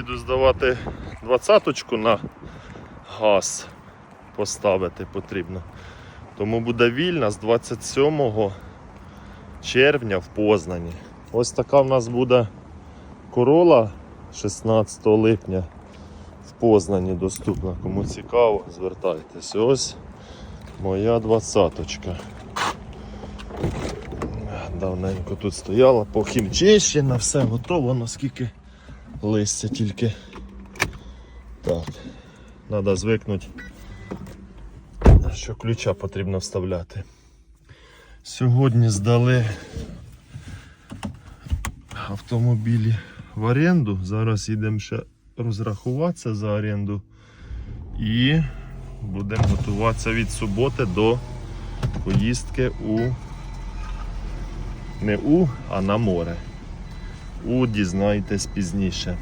їду здавати двадцяточку на газ поставити потрібно. Тому буде вільна з 27 червня в Познані. Ось така в нас буде корола 16 липня в Познані доступна. Кому цікаво, звертайтесь. Ось моя двадцяточка. Давненько тут стояла, похімчищена, все готово, наскільки листя тільки. Так, треба звикнути, що ключа потрібно вставляти. Сьогодні здали автомобілі в оренду. Зараз йдемо ще розрахуватися за оренду і будемо готуватися від суботи до поїздки у не у, а на море. У дізнаєтесь пізніше.